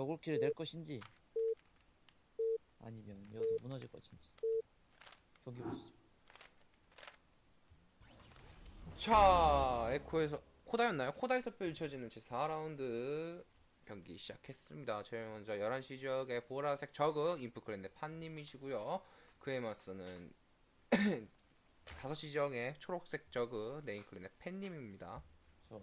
역울키를 낼 것인지 아니면 여기서 무너질 것인지 경기 보시죠. 자, 에코에서 코다였나요? 코다에서 펼쳐지는 제 4라운드 경기 시작했습니다. 제일 먼저 11시 지역의 보라색 저그 인프클랜드 판님이시고요. 그에 맞서는 5시 지역의 초록색 저그 네임클랜드 팬님입니다. 저.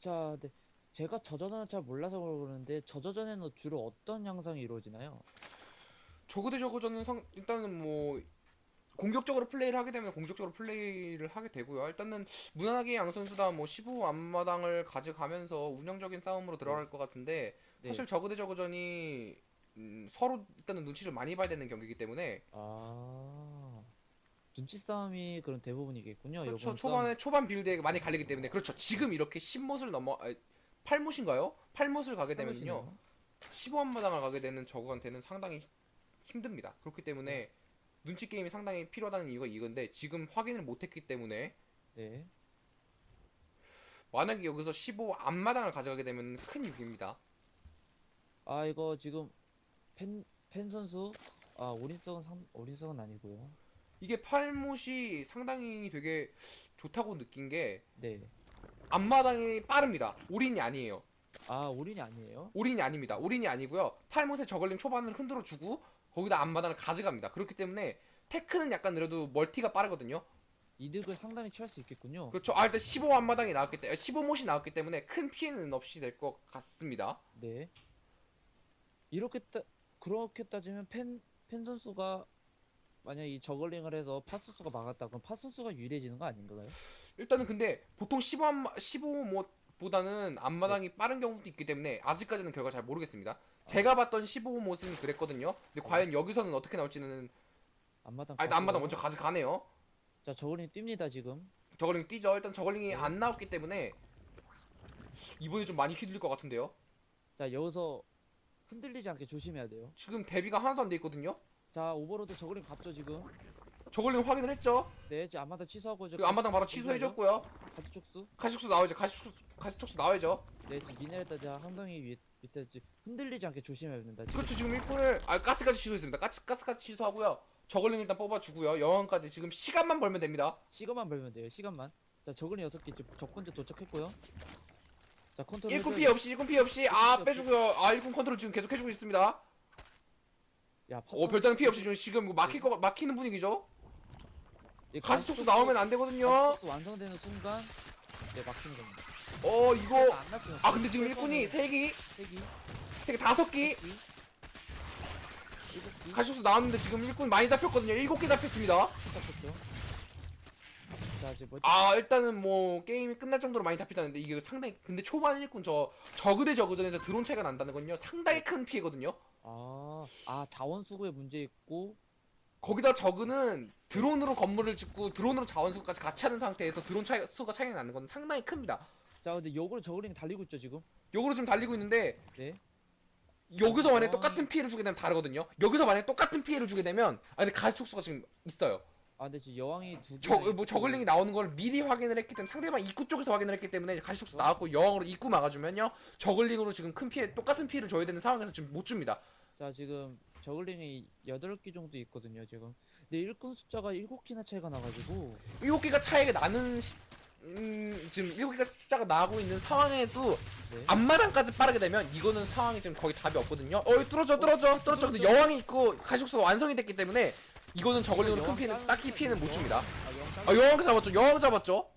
자, 네. 제가 저저전을 잘 몰라서 그러는데 저저전에는 주로 어떤 양상이 이루어지나요? 저그 대 저그전은 상, 일단은 뭐 공격적으로 플레이를 하게 되면 공격적으로 플레이를 하게 되고요. 일단은 무난하게 양 선수 다뭐 15 앞마당을 가져가면서 운영적인 싸움으로 들어갈 것 같은데 네. 사실 저그 대 저그전이 음, 서로 일단은 눈치를 많이 봐야 되는 경기이기 때문에 아. 눈치 싸움이 그런 대부분이겠군요. 그렇죠. 초반에 초반 빌드에 많이 갈리기 때문에 그렇죠. 지금 이렇게 10못을 넘어 아, 8못인가요? 8못을 가게. 되면요. 15 앞마당을 가게 되는 저그한테는 상당히 힘듭니다. 그렇기 때문에 눈치 게임이 상당히 필요하다는 이유가 이건데 지금 확인을 못했기 때문에 네. 만약에 여기서 15 앞마당을 가져가게 되면 큰 위기입니다. 아, 이거 지금 펜, 펜 선수 아, 오린성은 상, 오린성은 아니고요. 이게 8못이 상당히 되게 좋다고 느낀 게 네. 앞마당이 빠릅니다. 올인이 아니에요. 아, 오린이 아니에요? 올인이 아닙니다. 올인이 아니고요. 8못의 저걸림 초반을 흔들어 주고 거기다 앞마당을 가져갑니다. 그렇기 때문에 테크는 약간 느려도 멀티가 빠르거든요. 이득을 상당히 취할 수 있겠군요. 그렇죠. 아 일단 15 앞마당이 나왔기 때문에 15못이 나왔기 때문에 큰 피해는 없이 될 것 같습니다. 네. 이렇게 따, 그렇게 따지면 펜, 펜 선수가 만약 이 저글링을 해서 파스수가 막았다 그럼 파스수가 유리해지는 거 아닌가요? 일단은 근데 보통 15 앞마, 15못보다는 앞마당이 빠른 경우도 있기 때문에 아직까지는 결과 잘 모르겠습니다. 제가 봤던 15 못은 그랬거든요. 근데 과연 여기서는 어떻게 나올지는 앞마당 아 일단 앞마당. 먼저 가져가네요. 자 저글링 뜁니다 지금 저걸링 뛰죠. 일단 저걸링이 안 나왔기 때문에 이번에 좀 많이 휘둘릴 것 같은데요. 자 여기서 흔들리지 않게 조심해야 돼요 지금 대비가 하나도 안 돼 있거든요. 자 오버로드 저글링 갔죠 지금 저걸링 확인을 했죠. 네 지금 앞마당 취소하고 이제 그리고 앞마당 바로 취소해줬고요. 가지 촉수 가시촉수 나와야죠. 가시촉수 가시촉수 나와야죠. 네 지금 미네랄다 자 항덩이 위에 밑에 지금 흔들리지 않게 조심해야 된다 지금 그렇죠. 지금 일꾼을 아 가스까지 취소했습니다. 가스 가스까지 취소하고요. 저걸링 일단 뽑아주고요. 여왕까지 지금 시간만 벌면 됩니다. 시간만 벌면 돼요 시간만 자 저글링 여섯 개 지금 적군제 도착했고요 자 컨트롤 일꾼 해줘야 피해 없이 일꾼 피해 없이 아 빼주고요. 아 일꾼 컨트롤 지금 계속 해주고 있습니다. 야어 별다른 피해 없이 지금 지금 뭐 막힐 거 막히는 분위기죠. 가시촉수 나오면 안 되거든요. 완성되는 순간 네 막히는 겁니다. 어 이거 안아 근데 지금 일꾼이 세 기, 세기. 세 개, 다섯 기. 일곱 기. 가시촉수 나왔는데 지금 일꾼 많이 잡혔거든요. 일곱 개 잡혔습니다. 잡혔죠. 자 이제 뭐 아 일단은 뭐 게임이 끝날 정도로 많이 잡히자는데 이게 상당히 근데 초반 일꾼 저 저그 대 저그전에서 드론 차이가 난다는 건요. 상당히 큰 피해거든요. 아, 아 자원 수급에 문제 있고 거기다 저그는 드론으로 건물을 짓고 드론으로 자원수까지 같이 하는 상태에서 드론 차이, 수가 차이가 나는 건 상당히 큽니다. 자 근데 요걸 저글링 달리고 있죠 지금 요거로 지금 달리고 있는데 네 여기서 만약에 아. 똑같은 피해를 주게 되면 다르거든요. 여기서 만약에 똑같은 피해를 주게 되면 아 근데 가시 촉수가 지금 있어요. 아 근데 지금 여왕이 두 저, 개나 뭐 저글링이 나오는 걸 미리 확인을 했기 때문에 상대방 입구 쪽에서 확인을 했기 때문에 가시 촉수 나왔고 여왕으로 입구 막아주면요 저글링으로 지금 큰 피해 똑같은 피해를 줘야 되는 상황에서 지금 못 줍니다. 자 지금 저글링이 8개 정도 있거든요 지금 근데 일꾼 숫자가 7개나 차이가 나가지고 일곱 개가 차이가 나는 시, 음, 지금 일곱 개가 숫자가 나고 있는 상황에도 네. 앞마당까지 빠르게 되면 이거는 상황이 지금 거의 답이 없거든요. 어, 뚫어져, 뚫어져, 뚫어져. 근데 여왕이 있고 가시촉수가 완성이 됐기 때문에 이거는 저걸링으로 큰 피해는 딱히 피해는 못 줍니다. 아, 여왕 아, 여왕 잡았죠. 여왕 잡았죠.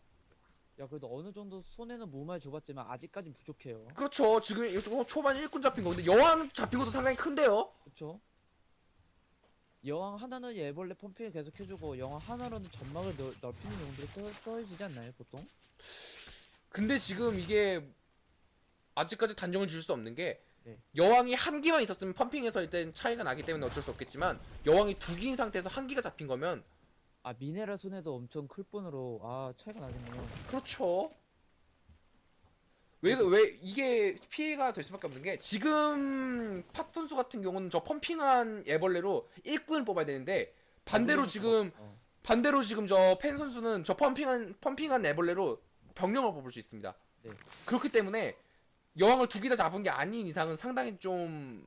야 그래도 어느 정도 손에는 무말 줘봤지만 아직까진 부족해요 그렇죠. 지금 이거 초반 일꾼 잡힌 거. 근데 여왕 잡힌 것도 상당히 큰데요. 그쵸? 여왕 하나는 애벌레 펌핑을 계속 해주고 여왕 하나로는 전막을 넓, 넓히는 용도로 써, 써지지 않나요 보통? 근데 지금 이게 아직까지 단정을 지을 수 없는 게 네. 여왕이 한 기만 있었으면 펌핑에서 일단 차이가 나기 때문에 어쩔 수 없겠지만 여왕이 두 기인 상태에서 한 기가 잡힌 거면 아 미네랄 손해도 엄청 클 뿐으로 아 차이가 나겠네요 그렇죠. 왜, 왜, 이게 피해가 될 수밖에 없는 게, 지금, 팟 선수 같은 경우는 저 펌핑한 애벌레로 일꾼을 뽑아야 되는데, 반대로 지금, 어. 반대로 지금 저 팬 선수는 저 펌핑한, 펌핑한 애벌레로 병력을 뽑을 수 있습니다. 네. 그렇기 때문에, 여왕을 두 개 다 잡은 게 아닌 이상은 상당히 좀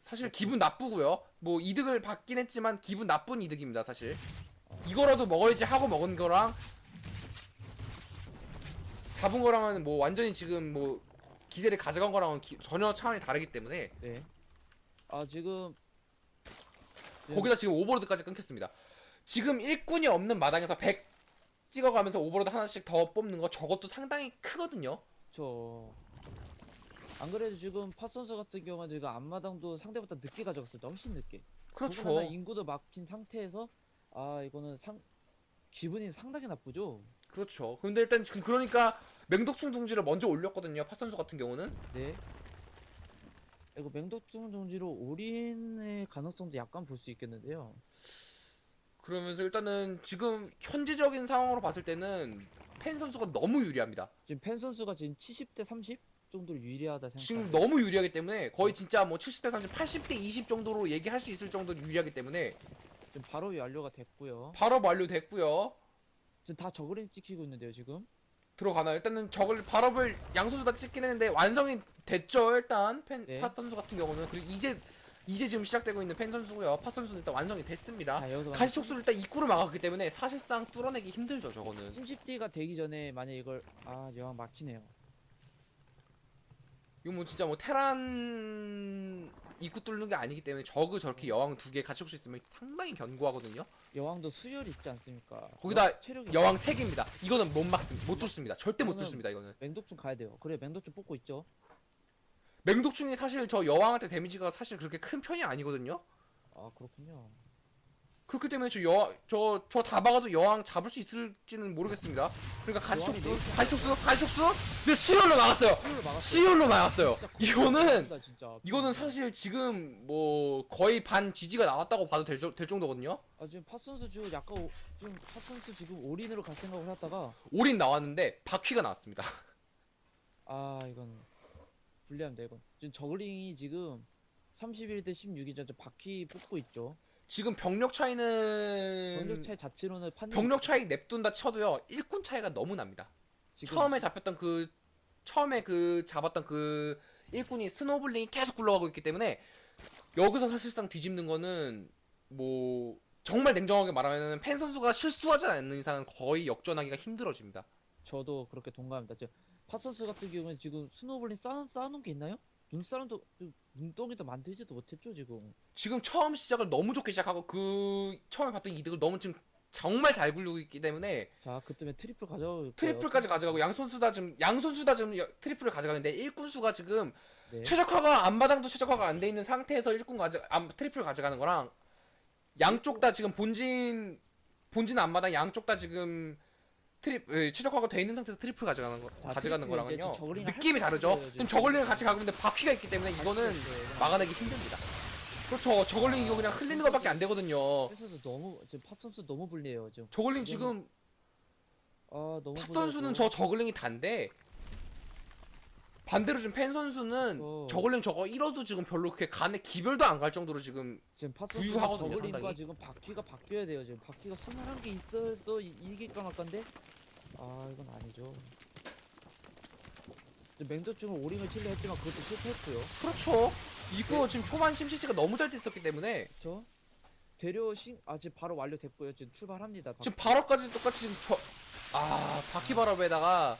사실 기분 나쁘고요. 뭐 이득을 받긴 했지만 기분 나쁜 이득입니다, 사실. 이거라도 먹어야지 하고 먹은 거랑 잡은 거랑은 뭐 완전히 지금 뭐 기세를 가져간 거랑은 기- 전혀 차원이 다르기 때문에 네. 아 지금 네. 거기다 지금 오버로드까지 끊겼습니다. 지금 일꾼이 없는 마당에서 100 찍어가면서 오버로드 하나씩 더 뽑는 거 저것도 상당히 크거든요. 저. 안 그래도 지금 파 선수 같은 경우는 지금 앞마당도 상대보다 늦게 가져갔습니다. 훨씬 늦게. 그렇죠. 더군다나 인구도 막힌 상태에서 아 이거는 상 기분이 상당히 나쁘죠. 그렇죠. 근데 일단 지금 그러니까 맹독충 둥지를 먼저 올렸거든요. 파 선수 같은 경우는. 네. 이거 맹독충 정지로 올인의 가능성도 약간 볼 수 있겠는데요. 그러면서 일단은 지금 현재적인 상황으로 봤을 때는 펜 선수가 너무 유리합니다. 지금 펜 선수가 지금 70대 30 정도로 유리하다 생각. 지금 너무 유리하기 때문에 거의 진짜 뭐 70대 30, 80대 20 정도로 얘기할 수 있을 정도로 유리하기 때문에 지금 바로 완료가 됐고요. 바로 완료됐고요. 지금 다 저그림 찍히고 있는데요 지금. 들어가나요? 일단은 저걸 발업을 양 선수 다 찍긴 했는데 완성이 됐죠. 일단 펜, 네. 팟 선수 같은 경우는 그리고 이제 이제 지금 시작되고 있는 펜 선수고요. 팟 선수는 일단 완성이 됐습니다. 자 여기서 가시 촉수를 일단 입구를 막았기 때문에 사실상 뚫어내기 힘들죠. 저거는. 심십디가 되기 전에 만약 이걸 아 여왕 막히네요. 이거 뭐 진짜 뭐 테란 입구 뚫는 게 아니기 때문에 저그 저렇게 여왕 두개 가시촉수 있으면 상당히 견고하거든요. 여왕도 수혈 있지 않습니까? 거기다 여왕 체력이 여왕 세 개입니다. 이거는 못 막습니다. 못 뚫습니다. 절대 못 뚫습니다. 이거는. 맹독충 가야 돼요. 그래 맹독충 뽑고 있죠. 맹독충이 사실 저 여왕한테 데미지가 사실 그렇게 큰 편이 아니거든요. 아 그렇군요. 그렇기 때문에 저 여왕 저저 다 박아도 여왕 잡을 수 있을지는 모르겠습니다. 그러니까 가시촉수, 여왕이 가시촉수, 가시촉수. 근데 수혈로 막았어요. 수혈을 막았어요. 이거는. 이거는 사실 지금 뭐 거의 반 지지가 나왔다고 봐도 될, 정- 될 정도거든요. 아 지금 파 선수 지금 약간 오, 지금 파 선수 지금 올인으로 갈 생각을 하다가 올인 나왔는데 바퀴가 나왔습니다. 아 이건 불리합니다 이건. 지금 저글링이 지금 31대 16이죠. 저 바퀴 뽑고 있죠. 지금 병력 차이는 병력 차이 자체로는 판 병력 차이 냅둔다 쳐도요 일꾼 차이가 너무 납니다. 지금 처음에 잡혔던 그 처음에 그 잡았던 그 일꾼이 스노블링이 계속 굴러가고 있기 때문에 여기서 사실상 뒤집는 거는 뭐 정말 냉정하게 말하면 펜 선수가 실수하지 않는 이상은 거의 역전하기가 힘들어집니다. 저도 그렇게 동감합니다. 저, 파 선수 같은 경우는 지금 스노블링 쌓아, 쌓아놓은 게 있나요? 눈사람도 좀 눈덩이도 만들지도 못했죠 지금. 지금 처음 시작을 너무 좋게 시작하고 그 처음에 봤던 이득을 너무 지금 정말 잘 굴리고 있기 때문에 자 그때문에 트리플 가져올 트리플까지 가져가고 양 선수 다 지금 양 선수 다 지금 여- 트리플을 가져가는데 일꾼 수가 지금 네. 최적화가 앞마당도 최적화가 안 돼 있는 상태에서 일꾼 가져 암, 트리플 가져가는 거랑 양쪽 다 지금 본진 본진 앞마당 양쪽 다 지금 트리 에, 최적화가 돼 있는 상태에서 트리플 가져가는 거 자, 가져가는 트리플 이제 거랑은요 좀 저글링을 느낌이 수가 다르죠. 지금 지금. 저글링을 같이 가고 있는데 바퀴가 있기 때문에 이거는 막아내기 힘듭니다. 그렇죠. 저글링 이거 그냥 흘리는 것밖에 안 되거든요. 선수 너무 지금 파 선수 너무 불리해요 지금. 저글링 지금 아 너무 팟. 선수는 저 저글링이 단데 반대로 지금 펜 선수는 어. 저글링 저거 잃어도 지금 별로 그렇게 간에 기별도 안 갈 정도로 지금 지금 파 선수 부유하거든요, 저글링과 상당히. 지금 바퀴가 바뀌어야 돼요 지금 바퀴가 스물한 개 있어도 이- 이길 까 말까인데 아 이건 아니죠. 맹도충을 오링을 치려 했지만 그것도 실패했고요. 그렇죠. 이거 지금 초반 심시치가 너무 잘 됐었기 때문에 그렇죠? 대려 신, 아 지금 바로 완료됐고요. 지금 출발합니다. 바, 지금 발업까지 똑같이 지금 저, 아 바퀴 발업에다가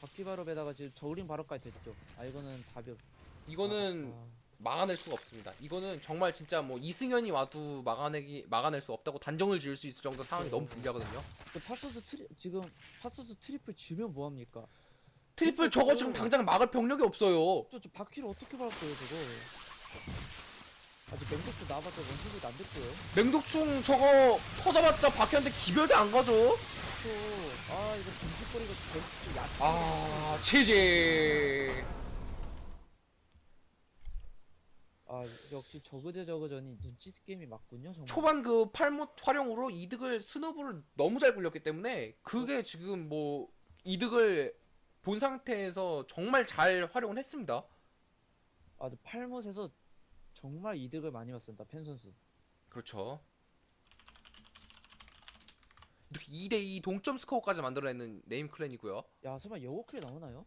바퀴 발업에다가 지금 저울링 발업까지 됐죠. 아 이거는 답이 없. 이거는 아, 막아낼 수가 없습니다. 이거는 정말 진짜 뭐 이승현이 와도 막아내기 막아낼 수 없다고 단정을 지을 수 있을 정도 상황이 너무 불리하거든요. 그 파서스 트리 지금 파서스 트리플 지면 뭐 합니까? 트리플 저거 지금 당장 막을 병력이 없어요. 저, 저 바퀴를 어떻게 밟았어요 저거? 아직 맹독도 나와봤자 원소리도 안 됐고요. 맹독충 저거 터져봤자 바퀴한테 기별도 안 가죠. 또, 아 이거 김치거리가 좀 약. 아 체제. 아 역시 저그대 저그전이 눈치 게임이 맞군요 정말. 초반 그 팔못 활용으로 이득을 스노브를 너무 잘 굴렸기 때문에 그게 지금 뭐 이득을 본 상태에서 정말 잘 활용을 했습니다. 아 팔못에서 정말 이득을 많이 봤습니다 펜 선수. 그렇죠. 이렇게 2대2 동점 스코어까지 만들어내는 네임 클랜이고요. 야 설마 여고클이 나오나요?